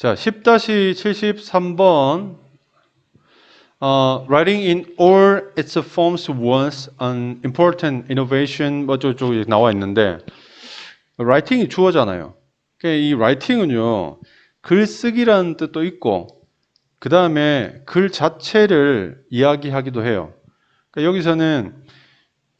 자, 10-73번. 어, writing in all its forms was an important innovation 뭐 저쪽 나와 있는데 writing이 주어잖아요. 그러니까 이 writing은요. 글쓰기라는 뜻도 있고 그 다음에 글 자체를 이야기하기도 해요. 그러니까 여기서는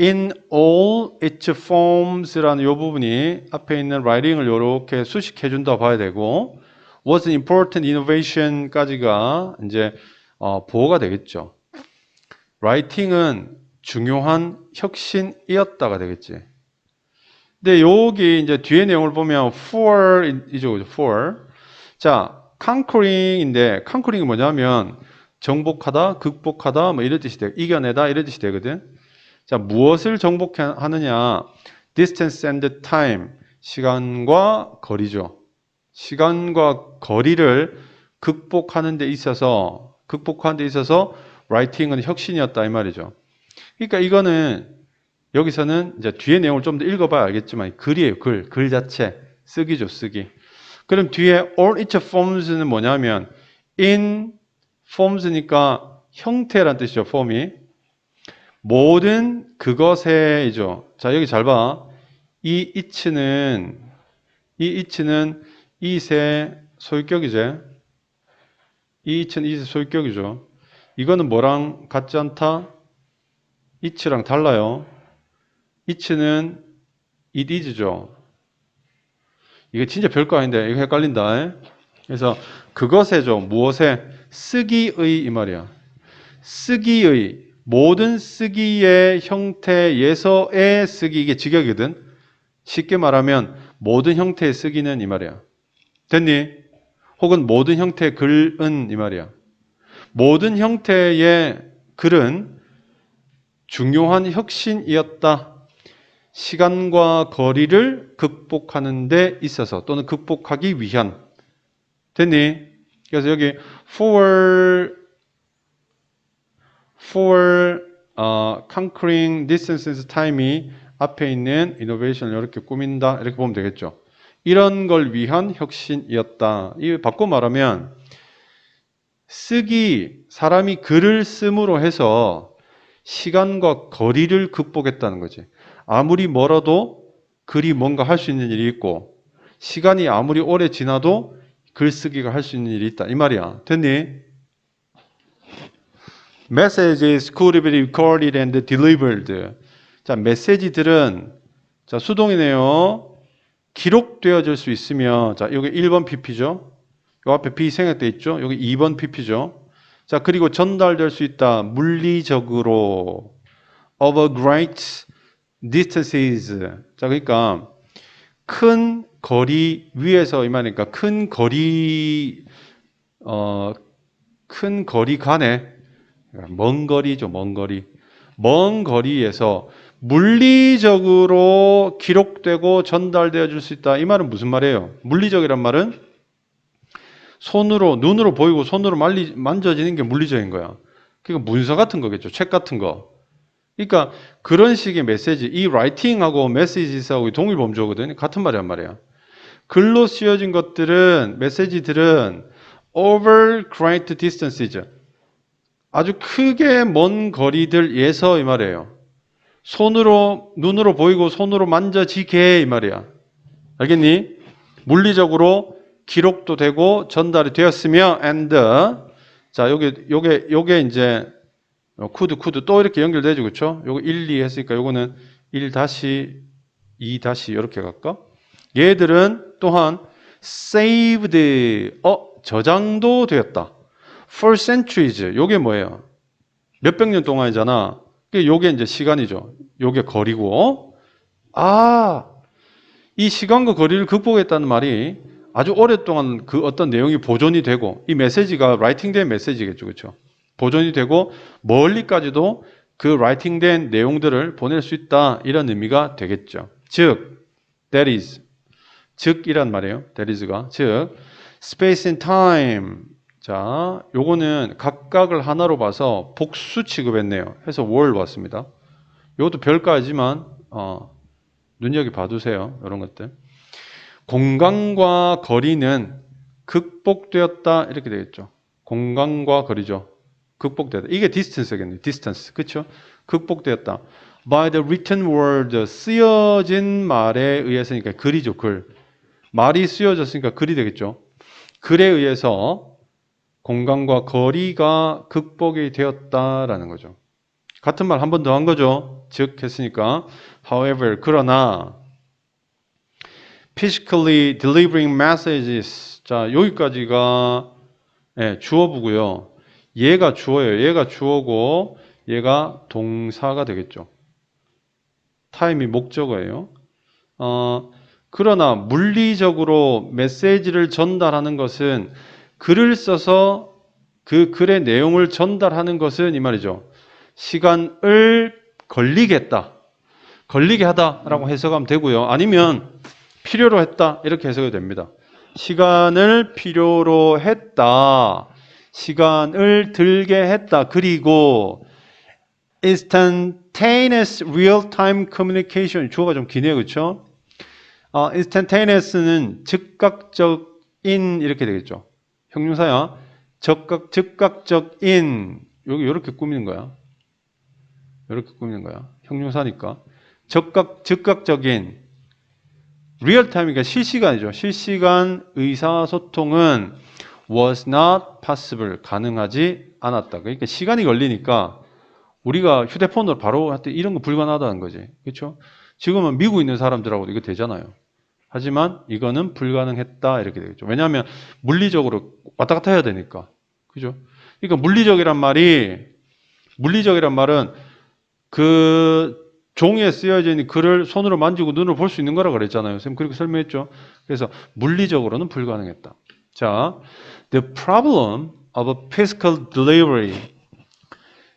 in all its forms라는 이 부분이 앞에 있는 writing을 이렇게 수식해 준다 봐야 되고 was an important innovation까지가 이제 어, 보호가 되겠죠. writing은 중요한 혁신이었다가 되겠지. 근데 여기 이제 뒤에 내용을 보면 for 이죠, for. 자, conquering인데 conquering이 뭐냐면 정복하다, 극복하다 뭐 이런 뜻이 돼. 이겨내다 이런 뜻이 되거든. 자, 무엇을 정복하느냐? distance and time. 시간과 거리죠. 시간과 거리를 극복하는 데 있어서 극복하는 데 있어서 writing은 혁신이었다 이 말이죠. 그러니까 이거는 여기서는 이제 뒤에 내용을 좀 더 읽어봐야 알겠지만 글이에요. 글. 글 자체. 쓰기죠. 쓰기. 그럼 뒤에 all its forms는 뭐냐면 in forms니까 형태란 뜻이죠. form이. 모든 그것에이죠. 자, 여기 잘 봐. 이 it는 이 it는 소유격이제. 이 it는 it의 소유격이죠. 이거는 뭐랑 같지 않다? it랑 달라요. it is죠. 이게 진짜 별거 아닌데 이거 헷갈린다. 그래서 그것에죠. 무엇에 쓰기의 이 말이야. 쓰기의 모든 쓰기의 형태에서의 쓰기 이게 직역이거든. 쉽게 말하면 모든 형태의 쓰기는 이 말이야. 됐니? 혹은 모든 형태의 글은 이 말이야. 모든 형태의 글은 중요한 혁신이었다. 시간과 거리를 극복하는 데 있어서 또는 극복하기 위한 됐니? 그래서 여기 for for 어, conquering distances time이 앞에 있는 innovation을 이렇게 꾸민다 이렇게 보면 되겠죠. 이런 걸 위한 혁신이었다. 이 바꿔 말하면 쓰기 사람이 글을 씀으로 해서 시간과 거리를 극복했다는 거지. 아무리 멀어도 글이 뭔가 할 수 있는 일이 있고 시간이 아무리 오래 지나도 글쓰기가 할 수 있는 일이 있다. 이 말이야. 됐니? Messages could be recorded and delivered. 자, 메시지들은 자, 수동이네요. 기록되어질 수 있으며 자, 여기 1번 PP죠. 요 앞에 B 생략돼 있죠. 여기 2번 PP죠. 자, 그리고 전달될 수 있다. 물리적으로 over great distances. 자, 그러니까 큰 거리 위에서 이 말이니까 큰 거리 어, 큰 거리 간에 먼 거리죠, 먼 거리. 먼 거리에서 물리적으로 기록되고 전달되어 줄 수 있다. 이 말은 무슨 말이에요? 물리적이란 말은 손으로, 눈으로 보이고 손으로 말리, 만져지는 게 물리적인 거야. 그러니까 문서 같은 거겠죠. 책 같은 거. 그러니까 그런 식의 메시지, 이 라이팅하고 메시지하고 동일 범주거든요. 같은 말이란 말이야. 글로 쓰여진 것들은, 메시지들은 over great distances. 아주 크게 먼 거리들에서 이 말이에요. 손으로, 눈으로 보이고 손으로 만져지게 이 말이야. 알겠니? 물리적으로 기록도 되고 전달이 되었으며 and 자, 요게 요게 요게 이제 쿠드 쿠드 또 이렇게 연결되죠. 그렇죠? 요거 1, 2 했으니까 요거는 1 다시 2 다시 이렇게 갈까? 얘들은 또한 saved 어 저장도 되었다. for centuries. 요게 뭐예요? 몇백 년 동안이잖아. 요게 이제 시간이죠. 요게 거리고 아, 이 시간과 거리를 극복했다는 말이 아주 오랫동안 그 어떤 내용이 보존이 되고 이 메시지가 라이팅된 메시지겠죠. 그렇죠? 보존이 되고 멀리까지도 그 라이팅된 내용들을 보낼 수 있다. 이런 의미가 되겠죠. 즉 that is 즉이란 말이에요. that is가 즉 space and time 자, 요거는 각각을 하나로 봐서 복수 취급했네요. 해서 월 봤습니다. 요것도 별거하지만 어, 눈여겨 봐두세요. 이런 것들. 공간과 거리는 극복되었다 이렇게 되겠죠. 공간과 거리죠. 극복되었다. 이게 distance겠네요. distance. 그렇죠? 극복되었다. by the written word 쓰여진 말에 의해서니까 글이죠. 글. 말이 쓰여졌으니까 글이 되겠죠. 글에 의해서 공간과 거리가 극복이 되었다라는 거죠. 같은 말 한 번 더 한 거죠. 즉 했으니까 however 그러나 physically delivering messages 자 여기까지가 예, 주어부고요. 얘가 주어예요. 얘가 주어고 얘가 동사가 되겠죠. 타임이 목적어예요. 어, 그러나 물리적으로 메시지를 전달하는 것은 글을 써서 그 글의 내용을 전달하는 것은 이 말이죠. 시간을 걸리게 했다. 걸리게 하다라고 해석하면 되고요. 아니면 필요로 했다. 이렇게 해석이 됩니다. 시간을 필요로 했다. 시간을 들게 했다. 그리고 instantaneous real-time communication 주어가 좀 기네요. 그렇죠? 어, instantaneous는 즉각적인 이렇게 되겠죠. 형용사야. 즉각 즉각적인 여기 이렇게 꾸미는 거야. 이렇게 꾸미는 거야. 형용사니까. 즉각 즉각적인 리얼타임이니까 실시간이죠. 실시간 의사소통은 was not possible 가능하지 않았다. 그러니까 시간이 걸리니까 우리가 휴대폰으로 바로 이런 거 불가능하다는 거지. 그렇죠? 지금은 미국 있는 사람들하고도 이거 되잖아요. 하지만 이거는 불가능했다 이렇게 되겠죠. 왜냐하면 물리적으로 왔다 갔다 해야 되니까. 그죠? 그러니까 물리적이란 말이 물리적이란 말은 그 종이에 쓰여져 있는 글을 손으로 만지고 눈으로 볼 수 있는 거라 그랬잖아요. 선생님 그렇게 설명했죠. 그래서 물리적으로는 불가능했다. 자, the problem of a physical delivery.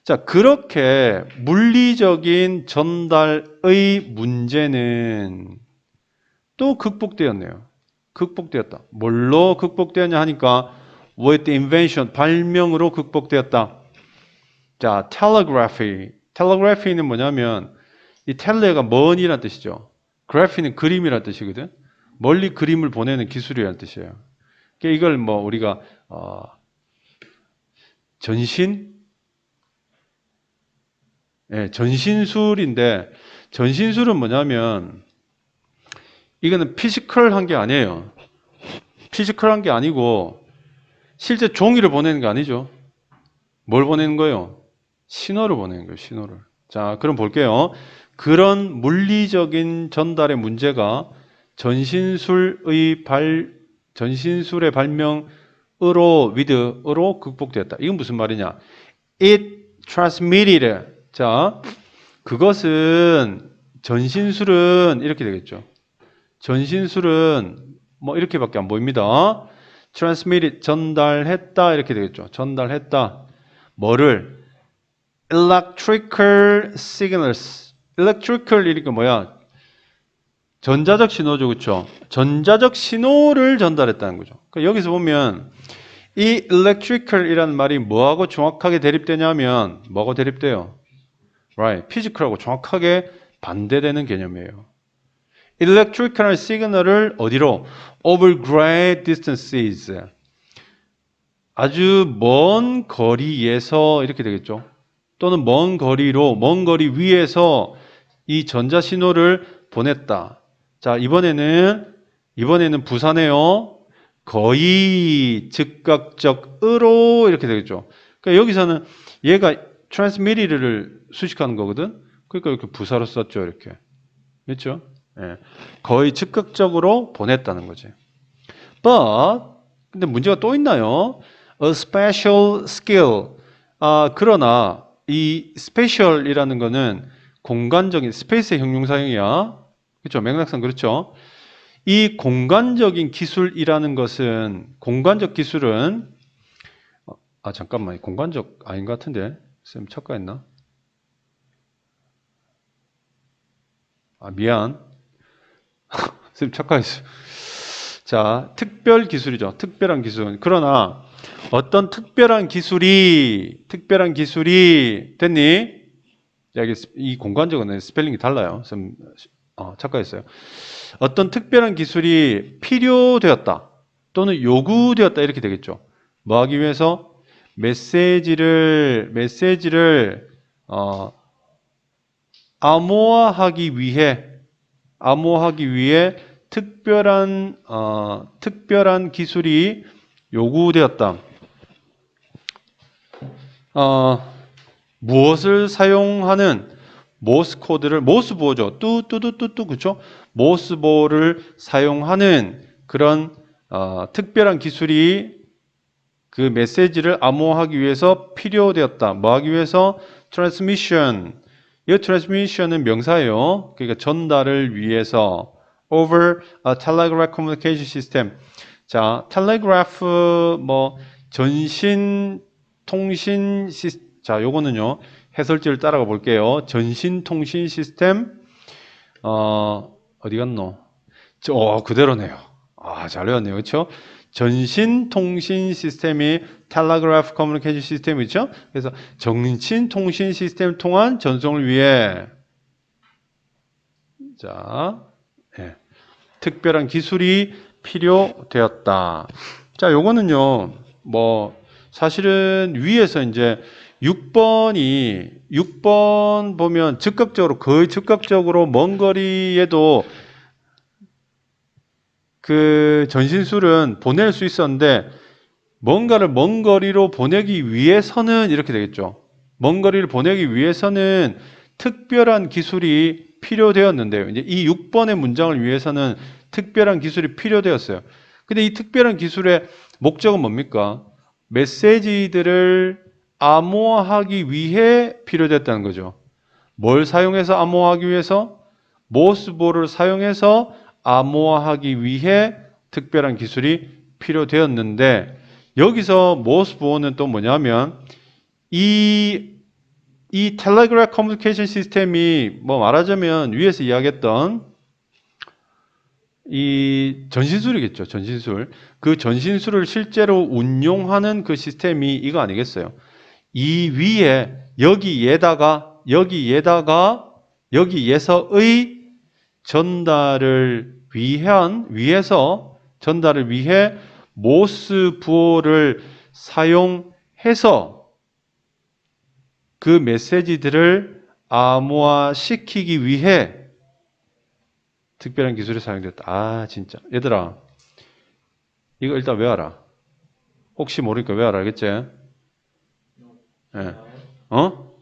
자, 그렇게 물리적인 전달의 문제는 또 극복되었네요. 극복되었다. 뭘로 극복되었냐 하니까 with invention, 발명으로 극복되었다. 자, telegraphy. telegraphy는 뭐냐면 이 텔레가 먼이라는 뜻이죠. 그래피는 그림이라는 뜻이거든. 멀리 그림을 보내는 기술이라는 뜻이에요. 그러니까 이걸 뭐 우리가 어, 전신 예, 전신술인데 전신술은 뭐냐면 이거는 피지컬한 게 아니에요. 피지컬한 게 아니고 실제 종이를 보내는 게 아니죠. 뭘 보내는 거예요? 신호를 보내는 거예요. 신호를. 자, 그럼 볼게요. 그런 물리적인 전달의 문제가 전신술의 발 전신술의 발명으로 위드으로 극복되었다. 이건 무슨 말이냐? It transmitted. 자, 그것은 전신술은 이렇게 되겠죠. 전신술은 뭐 이렇게밖에 안 보입니다. transmitted 전달했다 이렇게 되겠죠. 전달했다. 뭐를 electrical signals. electrical 이니까 뭐야? 전자적 신호죠, 그렇죠? 전자적 신호를 전달했다는 거죠. 그러니까 여기서 보면 이 electrical이라는 말이 뭐하고 정확하게 대립되냐면 뭐하고 대립돼요? Right, physical하고 정확하게 반대되는 개념이에요. Electrical 시그널을 어디로? over great distances. 아주 먼 거리에서 이렇게 되겠죠. 또는 먼 거리로 먼 거리 위에서 이 전자 신호를 보냈다. 자, 이번에는 이번에는 부산에요. 거의 즉각적으로 이렇게 되겠죠. 그러니까 여기서는 얘가 transmitted,를 수식하는 거거든. 그러니까 이렇게 부사로 썼죠, 이렇게. 그렇죠? 예. 거의 즉각적으로 보냈다는 거지. But 근데 문제가 또 있나요? A special skill. 아, 그러나 이 special이라는 거는 공간적인 스페이스의 형용사형이야. 그렇죠? 맥락상 그렇죠? 이 공간적인 기술이라는 것은 공간적 기술은 어, 아 잠깐만 공간적 아닌 것 같은데 쌤 착각했나? 아 미안 쌤 착각했어. 자 특별 기술이죠. 특별한 기술. 그러나 어떤 특별한 기술이 특별한 기술이 됐니? 여기 이 공간적은 스펠링이 달라요. 쌤 어, 착각했어요. 어떤 특별한 기술이 필요되었다. 또는 요구되었다 이렇게 되겠죠. 뭐 하기 위해서 메시지를 메시지를 어, 암호화하기 위해 암호화하기 위해 특별한 어, 특별한 기술이 요구되었다. 어, 무엇을 사용하는 모스 코드를 모스 보호죠. 뚜뚜뚜뚜뚜 그렇죠? 모스 보호를 사용하는 그런 어, 특별한 기술이 그 메시지를 암호화하기 위해서 필요되었다. 뭐 하기 위해서 transmission. 이 transmission은 명사예요. 그러니까 전달을 위해서 over a telegraph communication system. 자, telegraph 뭐 전신 통신 시 자, 요거는요. 해설지를 따라가 볼게요. 전신 통신 시스템 어, 어디 갔노? 저 어, 그대로네요. 아, 잘 외웠네요. 그렇죠? 전신 통신 시스템이 텔레그래프 커뮤니케이션 시스템이죠. 그래서 정신 통신 시스템을 통한 전송을 위해 자, 예, 특별한 기술이 필요되었다. 자, 요거는요. 뭐 사실은 위에서 이제 6번이 6번 보면 즉각적으로 거의 즉각적으로 먼 거리에도 그 전신술은 보낼 수 있었는데 뭔가를 먼 거리로 보내기 위해서는 이렇게 되겠죠. 먼 거리를 보내기 위해서는 특별한 기술이 필요되었는데요. 이제 이 6번의 문장을 위해서는 특별한 기술이 필요되었어요. 근데 이 특별한 기술의 목적은 뭡니까? 메시지들을 암호화하기 위해 필요됐다는 거죠. 뭘 사용해서 암호화하기 위해서? 모스보를 사용해서 암호화하기 위해 특별한 기술이 필요되었는데 여기서 모스보어는 또 뭐냐면 이, 이 텔레그래프 커뮤니케이션 시스템이 뭐 말하자면 위에서 이야기했던 이 전신술이겠죠. 전신술. 그 전신술을 실제로 운용하는 그 시스템이 이거 아니겠어요. 이 위에 여기에다가 여기에다가 여기에서의 전달을 위한 위해서 전달을 위해 모스 부호를 사용해서 그 메시지들을 암호화시키기 위해 특별한 기술이 사용됐다. 아, 진짜. 얘들아, 이거 일단 외워라. 혹시 모르니까 외워라, 알겠지? 예. 어?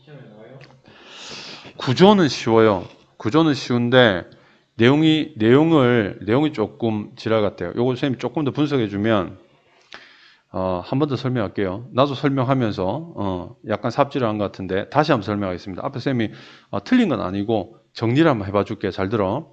구조는 쉬워요. 구조는 쉬운데, 내용이, 내용을, 내용이 조금 지랄 같아요. 요거 선생님이 조금 더 분석해 주면, 어, 한 번 더 설명할게요. 나도 설명하면서, 어, 약간 삽질을 한것 같은데, 다시 한번 설명하겠습니다. 앞에 선생님이, 어, 틀린 건 아니고, 정리를 한번 해봐 줄게요. 잘 들어.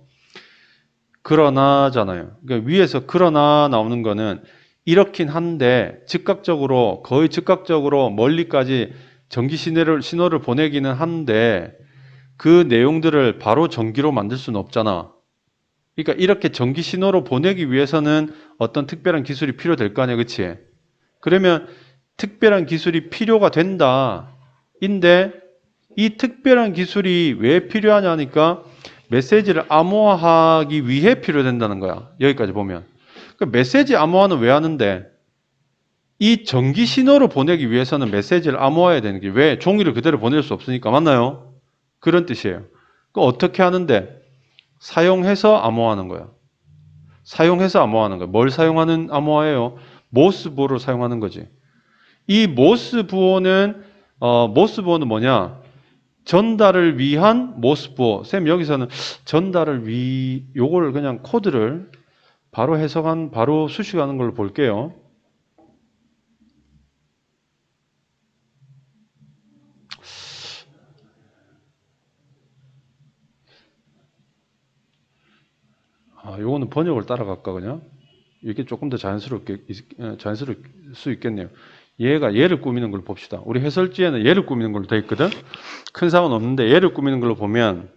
그러나잖아요. 그러니까 위에서 그러나 나오는 거는 이렇긴 한데 즉각적으로 거의 즉각적으로 멀리까지 전기 신호를 신호를 보내기는 한데 그 내용들을 바로 전기로 만들 수는 없잖아. 그러니까 이렇게 전기 신호로 보내기 위해서는 어떤 특별한 기술이 필요될 거 아니야, 그렇지? 그러면 특별한 기술이 필요가 된다. 인데 이 특별한 기술이 왜 필요하냐니까 메시지를 암호화하기 위해 필요된다는 거야. 여기까지 보면. 그 메시지 암호화는 왜 하는데? 이 전기 신호를 보내기 위해서는 메시지를 암호화해야 되는 게 왜? 종이를 그대로 보낼 수 없으니까. 맞나요? 그런 뜻이에요. 그 어떻게 하는데? 사용해서 암호화하는 거야. 사용해서 암호화하는 거야. 뭘 사용하는 암호화예요? 모스 부호를 사용하는 거지. 이 모스 부호는 어, 모스 부호는 뭐냐? 전달을 위한 모스 부호. 쌤 여기서는 전달을 위 요걸 그냥 코드를 바로 해석한 바로 수식하는 걸로 볼게요. 아, 요거는 번역을 따라갈까 그냥? 이게 조금 더 자연스럽게 어, 자연스러울 수 있겠네요. 얘가 얘를 꾸미는 걸 봅시다. 우리 해설지에는 얘를 꾸미는 걸로 되어 있거든. 큰 상은 없는데 얘를 꾸미는 걸로 보면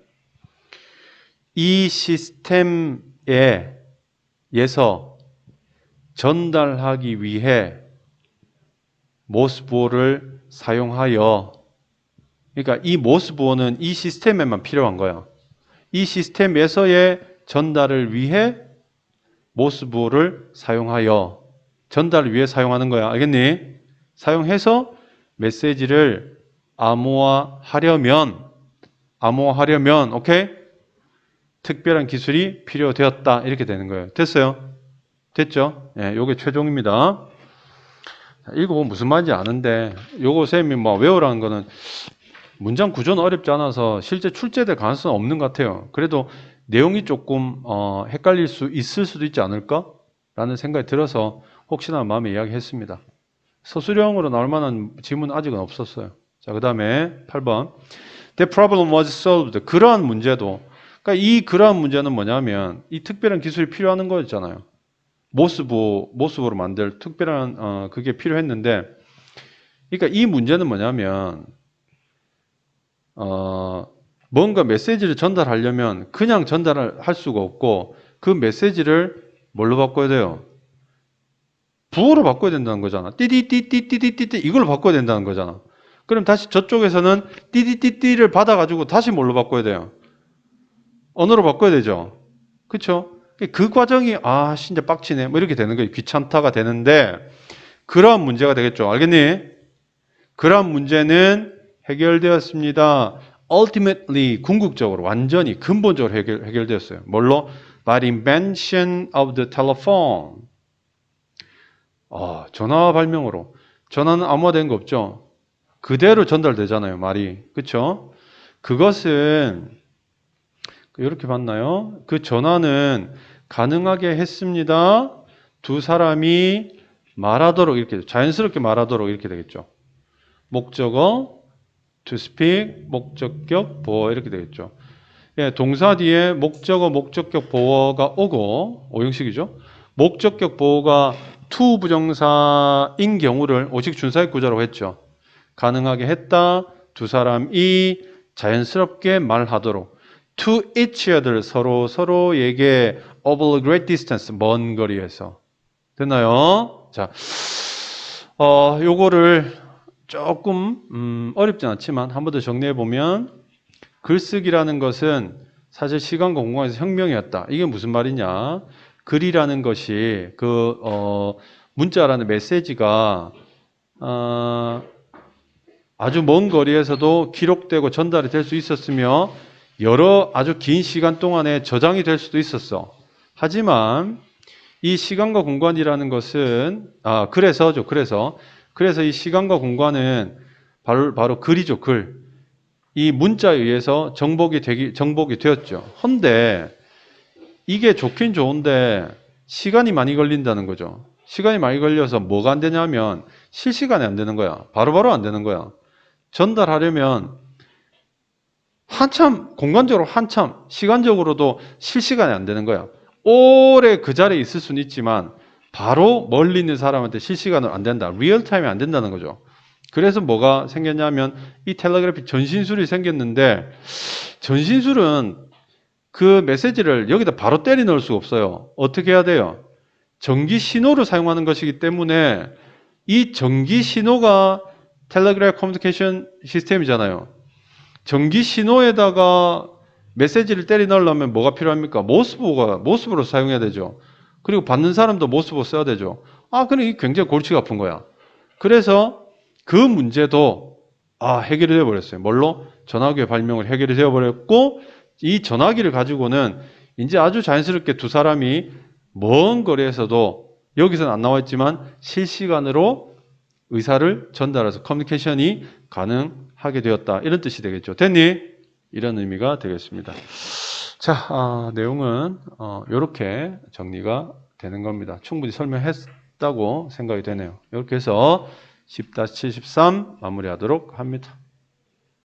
이 시스템에 예서 전달하기 위해 모스부호를 사용하여 그러니까 이 모스부호는 이 시스템에만 필요한 거야. 이 시스템에서의 전달을 위해 모스부호를 사용하여 전달을 위해 사용하는 거야. 알겠니? 사용해서 메시지를 암호화하려면 암호화하려면 오케이? 특별한 기술이 필요되었다. 이렇게 되는 거예요. 됐어요? 됐죠? 예, 요게 최종입니다. 자, 읽어보면 무슨 말인지 아는데 요거 쌤이 뭐 외우라는 거는 문장 구조는 어렵지 않아서 실제 출제될 가능성은 없는 것 같아요. 그래도 내용이 조금 어, 헷갈릴 수 있을 수도 있지 않을까? 라는 생각이 들어서 혹시나 마음에 이야기했습니다. 서술형으로 나올 만한 질문 아직은 없었어요. 자, 그 다음에 8번. The problem was solved. 그러한 문제도. 그러니까 이 그러한 문제는 뭐냐면 이 특별한 기술이 필요한 거였잖아요. 모스보, 모스보로 만들 특별한, 어, 그게 필요했는데, 그러니까 이 문제는 뭐냐면, 어, 뭔가 메시지를 전달하려면 그냥 전달을 할 수가 없고, 그 메시지를 뭘로 바꿔야 돼요? 부호로 바꿔야 된다는 거잖아. 띠디띠띠띠띠띠 이걸로 바꿔야 된다는 거잖아. 그럼 다시 저쪽에서는 띠디띠띠를 받아가지고 다시 뭘로 바꿔야 돼요? 언어로 바꿔야 되죠. 그쵸? 그 과정이 아 진짜 빡치네 뭐 이렇게 되는 거예요. 귀찮다가 되는데 그러한 문제가 되겠죠. 알겠니? 그러한 문제는 해결되었습니다. Ultimately 궁극적으로 완전히 근본적으로 해결, 해결되었어요. 뭘로? by invention of the telephone. 아, 전화 발명으로. 전화는 암호화된 거 없죠? 그대로 전달되잖아요, 말이. 그쵸? 그것은, 이렇게 봤나요? 그 전화는 가능하게 했습니다. 두 사람이 말하도록 이렇게, 자연스럽게 말하도록 이렇게 되겠죠. 목적어, to speak, 목적격, 보어 이렇게 되겠죠. 예, 동사 뒤에 목적어, 목적격, 보어가 오고, 오형식이죠. 목적격, 보어가 to 부정사인 경우를 오직 준사의 구조라고 했죠. 가능하게 했다. 두 사람이 자연스럽게 말하도록. to each other 서로 서로에게 over a great distance 먼 거리에서 됐나요? 자, 어 요거를 조금 음, 어렵진 않지만 한 번 더 정리해 보면 글쓰기라는 것은 사실 시간과 공간에서 혁명이었다. 이게 무슨 말이냐? 글이라는 것이 그 어, 문자라는 메시지가 어, 아주 먼 거리에서도 기록되고 전달이 될 수 있었으며 여러 아주 긴 시간 동안에 저장이 될 수도 있었어. 하지만 이 시간과 공간이라는 것은 아 그래서죠. 그래서 그래서 이 시간과 공간은 바로 바로 글이죠. 글. 이 문자에 의해서 정복이 되기 정복이 되었죠. 헌데 이게 좋긴 좋은데 시간이 많이 걸린다는 거죠. 시간이 많이 걸려서 뭐가 안 되냐면 실시간에 안 되는 거야. 바로바로 안 되는 거야. 전달하려면 한참 공간적으로 한참 시간적으로도 실시간에 안 되는 거야. 오래 그 자리에 있을 수는 있지만 바로 멀리 있는 사람한테 실시간으로 안 된다. 리얼타임이 안 된다는 거죠. 그래서 뭐가 생겼냐면 이 텔레그래피 전신술이 생겼는데 전신술은 그 메시지를 여기다 바로 때리 넣을 수가 없어요. 어떻게 해야 돼요? 전기 신호를 사용하는 것이기 때문에 이 전기 신호가 텔레그래프 커뮤니케이션 시스템이잖아요. 전기 신호에다가 메시지를 때리 넣으려면 뭐가 필요합니까? 모스보가 모스보로 사용해야 되죠. 그리고 받는 사람도 모스보 써야 되죠. 아, 그럼 이게 굉장히 골치가 아픈 거야. 그래서 그 문제도 아, 해결이 되어 버렸어요. 뭘로? 전화기의 발명을 해결이 되어 버렸고 이 전화기를 가지고는 이제 아주 자연스럽게 두 사람이 먼 거리에서도 여기서는 안 나와 있지만 실시간으로 의사를 전달해서 커뮤니케이션이 가능하게 되었다. 이런 뜻이 되겠죠. 됐니? 이런 의미가 되겠습니다. 자, 아, 내용은 어, 이렇게 정리가 되는 겁니다. 충분히 설명했다고 생각이 되네요. 이렇게 해서 10-73 마무리하도록 합니다.